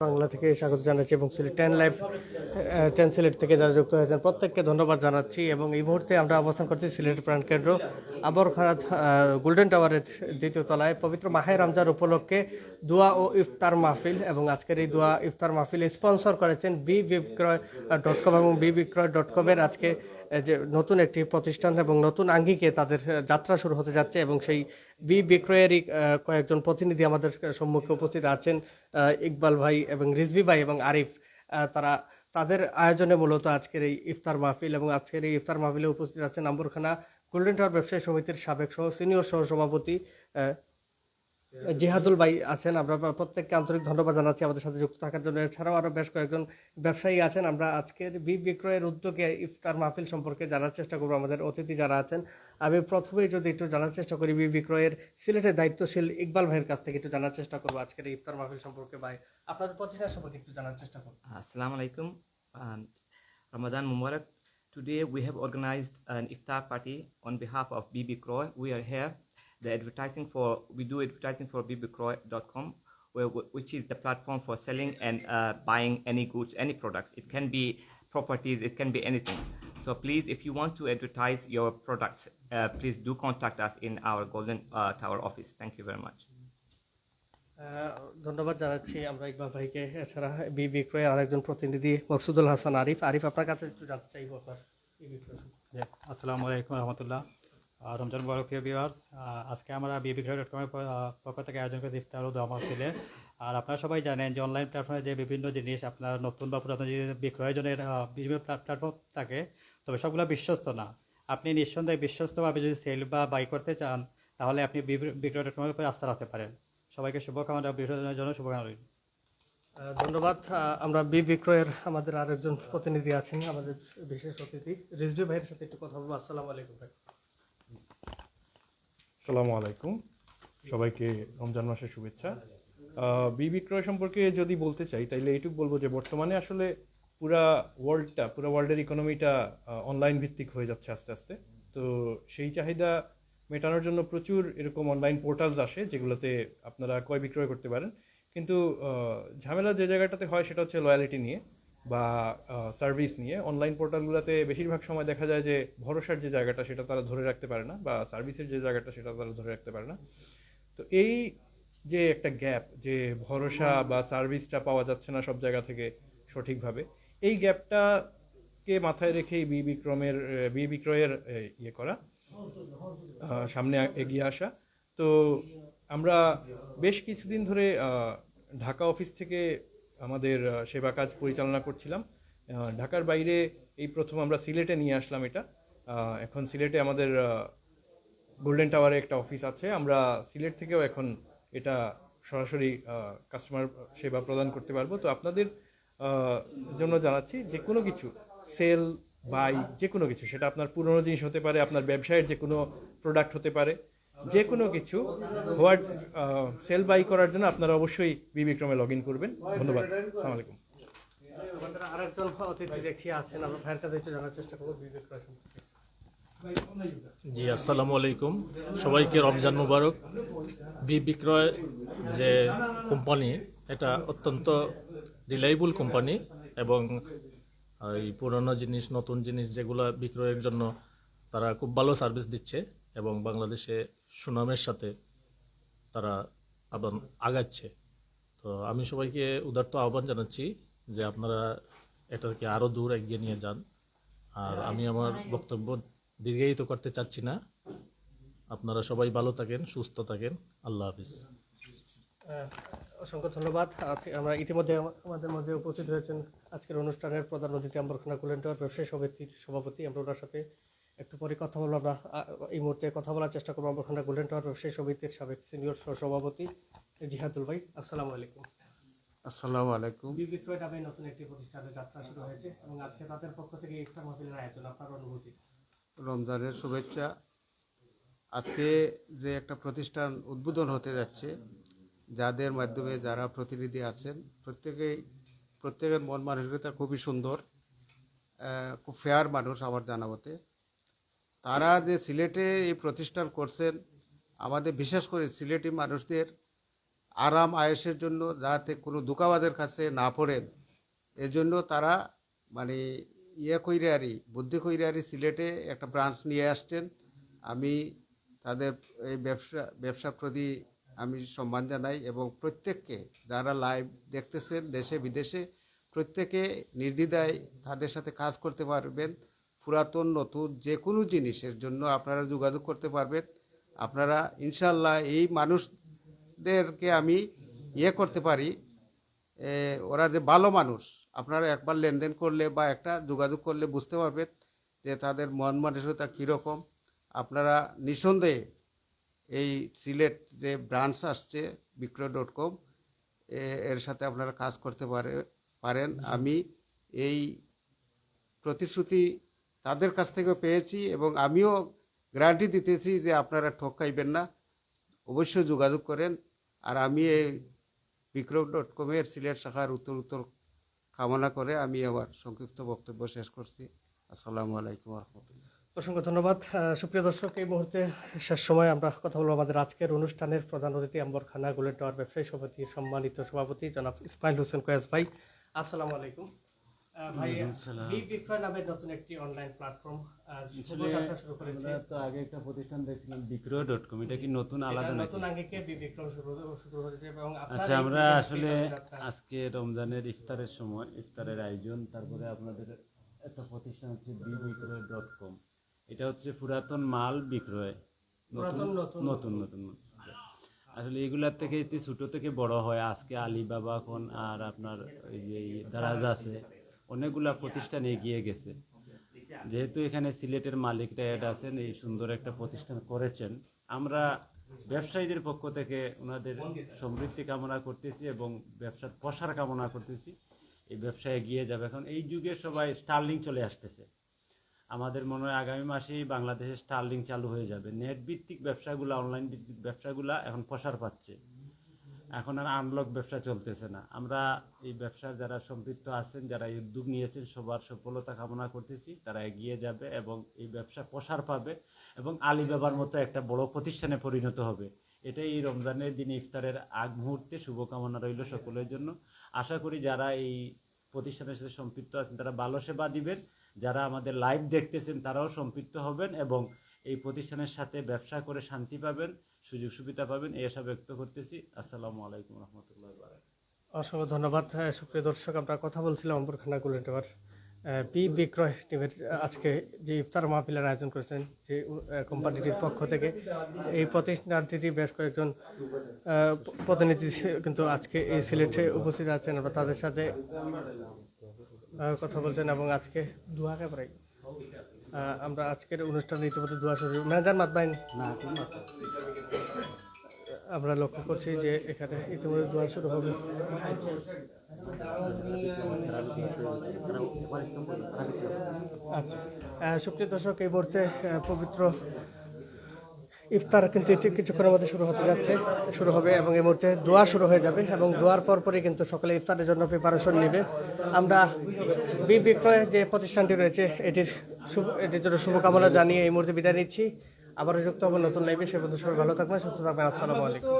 বাংলা থেকে স্বাগত জানাচ্ছি এবং Sylhet ten live ten Sylhet থেকে যারা যুক্ত হয়েছেন, প্রত্যেককে ধন্যবাদ জানাচ্ছি এবং এই মুহূর্তে আমরা অবস্থান করছি সিলেট প্রাণ কেন্দ্র আবরখানাত গোল্ডেন টাওয়ারের দ্বিতীয় তলায়। পবিত্র মাহে রমজান উপলক্ষে দোয়া ও ইফতার মাহফিল এবং আজকের এই দোয়া ইফতার মাহফিল স্পন্সর করেছেন বি বিক্রয় ডট কম এবং বি বিক্রয় ডট কমের আজকে যে নতুন একটি প্রতিষ্ঠান এবং নতুন আঙ্গিকে তাদের যাত্রা শুরু হতে যাচ্ছে এবং সেই বি বিক্রয়েরই কয়েকজন প্রতিনিধি আমাদের সম্মুখে উপস্থিত আছেন ইকবাল ভাই এবং রিজভি ভাই এবং আরিফ। তারা তাদের আয়োজনে মূলত আজকের এই ইফতার মাহফিল এবং আজকের এই ইফতার মাহফিলে উপস্থিত আছেন আম্বরখানা গোল্ডেন টাওয়ার ব্যবসায়ী সমিতির সাবেক সহ, সিনিয়র সহ, সভাপতি জিহাদুল ভাই আছেন আমরা প্রত্যেককে আন্তরিক ধন্যবাদ জানাচ্ছি আমাদের সাথে যুক্ত থাকার জন্য এছাড়াও আরও বেশ কয়েকজন ব্যবসায়ী আছেন আমরা আজকের বি বিক্রয়ের উদ্যোগে ইফতার মাহফিল সম্পর্কে জানার চেষ্টা করব আমাদের অতিথি যারা আছেন, আমি প্রথমেই যদি একটু জানার চেষ্টা করি বি বিক্রয়ের সিলেটের দায়িত্বশীল ইকবাল ভাইয়ের কাছ থেকে একটু জানার চেষ্টা করব আজকের ইফতার মাহফিল সম্পর্কে ভাই, আপনাদের প্রতিষ্ঠান সম্পর্কে একটু জানার চেষ্টা করব Assalamu আলাইকুম Ramadan Mubarak. Today we have organized an iftar party on behalf of BB Croy. We are here. The advertising for we do advertising for bbcroy.com, where, which is the platform for selling and uh, buying any goods, any products. It can be properties, it can be anything. So please, if you want to advertise your products, uh, please do contact us in our Golden uh, Tower office. Thank you very much. আহ, ধন্যবাদ জানাচ্ছি আমরা ইকবাল ভাইকে এছাড়া B বিক্রয়ের আরেকজন প্রতিনিধি মকসুদুল হাসান আরিফ আরিফ আপনার কাছে একটু জানতে চাইবো আপনার বি বিক্রয় সম্পর্কে। জি, আসসালামু আলাইকুম রহমতুল্লাহ আহ, রমজান মুবারক প্রিয় আজকে আমরা বিবি ডট কমের পক্ষ থেকে আয়োজন করেছি ইফতার ও দোয়া আর আপনারা সবাই জানেন যে অনলাইন প্ল্যাটফর্মে যে বিভিন্ন জিনিস আপনার নতুন বা পুরাতন জিনিস বিক্রয়ের জন্য বিভিন্ন প্ল্যাটফর্ম থাকে, তবে সবগুলো বিশ্বস্ত না। আপনি নিঃসন্দেহে বিশ্বস্তভাবে যদি সেল বা বাই করতে চান, তাহলে আপনি বিক্রয় ডট কমের উপরে আস্থা রাখতে পারেন। সবাইকে শুভকামনা বিক্রয়ের জন্য শুভকামনা রইল। ধন্যবাদ। আমরা বি বিক্রয়ের আমাদের আরেকজন প্রতিনিধি আছেন, আমাদের বিশেষ অতিথি, রিজভি ভাইয়ের সাথে একটু কথা বলব। আসসালামু আলাইকুম ভাই। সালামু আলাইকুম। সবাইকে রমজান মাসের শুভেচ্ছা। বিক্রয় সম্পর্কে যদি বলতে চাই, তাইলে এইটুকু বলব যে, বর্তমানে আসলে পুরা ওয়ার্ল্ডটা পুরো ওয়ার্ল্ডের ইকোনমিটা অনলাইন ভিত্তিক হয়ে যাচ্ছে আস্তে আস্তে। তো সেই চাহিদা মেটানোর জন্য প্রচুর এরকম অনলাইন পোর্টালস আসে, যেগুলোতে আপনারা ক্রয় বিক্রয় করতে পারেন। কিন্তু ঝামেলা যে জায়গাটাতে হয়, সেটা হচ্ছে লয়ালিটি নিয়ে। বা সার্ভিস নিয়ে অনলাইন পোর্টালগুলোতে বেশিরভাগ সময় দেখা যায় যে ভরসার যে জায়গাটা সেটা তারা ধরে রাখতে পারে না বা সার্ভিসের যে জায়গাটা সেটা তারা ধরে রাখতে পারে না। তো এই যে একটা গ্যাপ যে ভরসা বা সার্ভিসটা পাওয়া যাচ্ছে না সব জায়গা থেকে সঠিকভাবে, এই গ্যাপটাকে মাথায় রেখেই বি বিক্রমের বি বিক্রয়ের ইয়ে করা সামনে এগিয়ে আসা। তো আমরা বেশ কিছুদিন ধরে ঢাকা অফিস থেকে আমাদের সেবা কাজ পরিচালনা করছিলাম। ঢাকার বাইরে এই প্রথম আমরা সিলেটে নিয়ে আসলাম এটা। এখন সিলেটে আমাদের গোল্ডেন টাওয়ারে একটা অফিস আছে। আমরা সিলেট থেকেও এখন এটা সরাসরি কাস্টমার সেবা প্রদান করতে পারব। তো আপনাদের জন্য জানাচ্ছি যে কোনো কিছু সেল বাই যে কোনো কিছু, সেটা আপনার পুরনো জিনিস হতে পারে, আপনার ব্যবসায়ের যে কোনো প্রোডাক্ট হতে পারে যে কোনো কিছু হোয়াট সেল বাই করার জন্য আপনারা অবশ্যই বিবিক্রমে লগ ইন করবেন। ধন্যবাদ। আসসালামু আলাইকুম। আরেকজন অতিথি দেখি আছেন আমরা একটু জানার চেষ্টা করব বি বিক্রয় সম্পর্কে জি, আসসালামু আলাইকুম। সবাইকে রমজান মুবারক। বি বিক্রয় যে কোম্পানি, এটা অত্যন্ত রিলায়েবল কোম্পানি এবং এই পুরনো জিনিস, নতুন জিনিস যেগুলো বিক্রয়ের জন্য তারা খুব ভালো সার্ভিস দিচ্ছে। এবং বাংলাদেশে সুনামের সাথে তারা আবার আগাচ্ছে। তো আমি সবাইকে উদার্ত আহ্বান জানাচ্ছি যে আপনারা এটাকে আরও দূর এগিয়ে নিয়ে যান। আর আমি আমার বক্তব্য দীর্ঘায়িত করতে চাচ্ছি না। আপনারা সবাই ভালো থাকেন, সুস্থ থাকেন। আল্লাহ হাফিজ। অসংখ্য ধন্যবাদ। আজকে আমরা ইতিমধ্যে আমাদের মধ্যে উপস্থিত হয়েছেন আজকের অনুষ্ঠানের প্রধান অতিথি আম্বরখানা কুলেন টাওয়ার ব্যবসায়ী সমিতির সভাপতি আমরা ওনার সাথে। একটু পরে কথা বলব আমরা এই মুহূর্তে কথা বলার চেষ্টা করব আম্বরখানা গোল্ডেন টাওয়ার ব্যবসায়ী সমিতির সাবেক সিনিয়র সভাপতি জিহাদুল ভাই আসসালামু আলাইকুম। আসসালামু আলাইকুম। নামে নতুন একটি প্রতিষ্ঠানের যাত্রা শুরু হয়েছে এবং আজকে তাদের পক্ষ থেকে ইফতার মাহফিলের আয়োজন আপনার অনুভূতি? রমজানের শুভেচ্ছা। আজকে যে একটা প্রতিষ্ঠান উদ্বোধন হতে যাচ্ছে যাদের মাধ্যমে যারা প্রতিনিধি আছেন প্রত্যেকেই প্রত্যেকের মন মানসিকতা খুবই সুন্দর খুব ফেয়ার মানুষ আমার জানা মতে তারা যে সিলেটে এই প্রতিষ্ঠান করছেন, আমাদের বিশেষ করে সিলেটি মানুষদের আরাম, আয়েসের জন্য যাতে কোনো দোকাবাদের কাছে না পড়েন, এজন্য তারা মানে ইয়ে কইরে আরই, বুদ্ধি কইরে আরই সিলেটে একটা ব্রাঞ্চ নিয়ে আসছেন। আমি তাদের এই ব্যবসা, ব্যবসার প্রতি আমি সম্মান জানাই এবং প্রত্যেককে যারা লাইভ দেখতেছেন দেশে, বিদেশে, প্রত্যেকে নির্দ্বিধায় তাদের সাথে কাজ করতে পারবেন। পুরাতন, নতুন যে কোনো জিনিসের জন্য আপনারা যোগাযোগ করতে পারবেন। আপনারা ইনশাল্লাহ এই মানুষদেরকে আমি ইয়ে করতে পারি। ওরা যে ভালো মানুষ, আপনারা একবার লেনদেন করলে বা একটা যোগাযোগ করলে বুঝতে পারবেন যে তাদের মন মানসিকতা কীরকম। আপনারা নিঃসন্দেহে এই সিলেট যে ব্রাঞ্চ আসছে, বিক্রয় ডট কম এর সাথে আপনারা কাজ করতে পারে, পারেন। আমি এই প্রতিশ্রুতি তাদের কাছ থেকে পেয়েছি এবং আমিও গ্যারান্টি দিতেছি যে আপনারা ঠকাইবেন না। অবশ্যই যোগাযোগ করেন। আর আমি এই বিক্রম ডট কমের সিলেট শাখার উত্তর উত্তর কামনা করে আমি আমার সংক্ষিপ্ত বক্তব্য শেষ করছি। আসসালামু আলাইকুম রহমতুল্লাহ। অসংখ্য ধন্যবাদ। সুপ্রিয় দর্শক, এই মুহূর্তে শেষ সময় আমরা কথা বলব আমাদের আজকের অনুষ্ঠানের প্রধান অতিথি আম্বর খানা টাওয়ার ব্যবসায়ী সভাপতি, সম্মানিত সভাপতি জনাব ইসমাইল হোসেন কয়াস ভাই। আসসালামু আলাইকুম। ভাই বিক্রয় নামের নতুন একটি অনলাইন প্ল্যাটফর্ম শুরু করেছে। আমরা তো আগে একটা প্রতিষ্ঠান দেখছিলাম বিক্রয় ডট কম এটা কি নতুন আলাদা নাকি? নতুন আঙ্গিকে বি বিক্রম শুরু শুরু এবং আচ্ছা আমরা আসলে আজকে রমজানের ইফতারের সময় ইফতারের আয়োজন তারপরে আপনাদের একটা প্রতিষ্ঠান হচ্ছে বি বিক্রয় ডট কম এটা হচ্ছে পুরাতন মাল বিক্রয় নতুন? নতুন। নতুন। আসলে এগুলার থেকে ছোট থেকে বড় হয়। আজকে আলিবাবা এখন আর আপনার ওই যে দারাজ আছে। অনেকগুলা প্রতিষ্ঠান এগিয়ে গেছে। যেহেতু এখানে সিলেটের মালিকরা অ্যাড আছেন, এই সুন্দর একটা প্রতিষ্ঠান করেছেন। আমরা ব্যবসায়ীদের পক্ষ থেকে ওনাদের সমৃদ্ধি কামনা করতেছি এবং ব্যবসার প্রসার কামনা করতেছি। এই ব্যবসা এগিয়ে যাবে এখন। এই যুগে সবাই স্টার্লিং চলে আসতেছে। আমাদের মনে হয় আগামী মাসেই বাংলাদেশে স্টার্লিং চালু হয়ে যাবে। নেট ভিত্তিক ব্যবসাগুলো, অনলাইন ভিত্তিক ব্যবসাগুলো এখন প্রসার পাচ্ছে। এখন আর আনলক ব্যবসা চলতেছে না। আমরা এই ব্যবসার যারা সম্পৃক্ত আছেন, যারা এই উদ্যোগ নিয়েছেন, সবার সফলতা কামনা করতেছি। তারা এগিয়ে যাবে এবং এই ব্যবসা প্রসার পাবে এবং আলিবাবার মতো একটা বড় প্রতিষ্ঠানে পরিণত হবে। এটাই এই রমজানের দিনে ইফতারের আগ মুহূর্তে শুভকামনা রইল সকলের জন্য। আশা করি যারা এই প্রতিষ্ঠানের সাথে সম্পৃক্ত আছেন, তারা ভালো সেবা দিবেন। যারা আমাদের লাইভ দেখতেছেন, তারাও সম্পৃক্ত হবেন এবং এই প্রতিষ্ঠানের সাথে ব্যবসা করে শান্তি পাবেন সুযোগ সুবিধা পাবেন এই আশা ব্যক্ত করতেছি। আসসালামু আলাইকুম রহমতুল্লাহ অসংখ্য ধন্যবাদ আহ, সুপ্রিয় দর্শক আমরা কথা বলছিলাম Ambarkhana golden tower ah, B Bikroy টিমের আজকে যে ইফতার মাহফিলের আয়োজন করেছেন যে কোম্পানিটির পক্ষ থেকে এই প্রতিষ্ঠানটির বেশ কয়েকজন প- প্রতিনিধি কিন্তু আজকে এই সিলেটে উপস্থিত আছেন। আমরা তাদের সাথে কথা বলছেন এবং আজকে দোয়া কেবরাই আমরা আজকের অনুষ্ঠানে ইতিমধ্যে দোয়া শুরু ম্যানেজার মাতবাইন আমরা লক্ষ্য করছি যে এখানে ইতিমধ্যে দোয়া শুরু হবে। আচ্ছা। সুপ্রিয় দর্শক এই মুহূর্তে পবিত্র ইফতার কিন্তু এটি কিছুক্ষণের মধ্যে শুরু হতে যাচ্ছে শুরু হবে এবং এই মুহূর্তে দোয়া শুরু হয়ে যাবে এবং দোয়ার পরপরই কিন্তু সকলে ইফতারের জন্য প্রিপারেশন নেবে। আমরা বি বিক্রয় যে প্রতিষ্ঠানটি রয়েছে এটির এটির জন্য শুভকামনা জানিয়ে এই মুহূর্তে বিদায় নিচ্ছি। আবারও যুক্ত হব নতুন লাইভে সে বন্ধু সবাই ভালো থাকবেন, সুস্থ থাকবেন। আসসালামু আলাইকুম।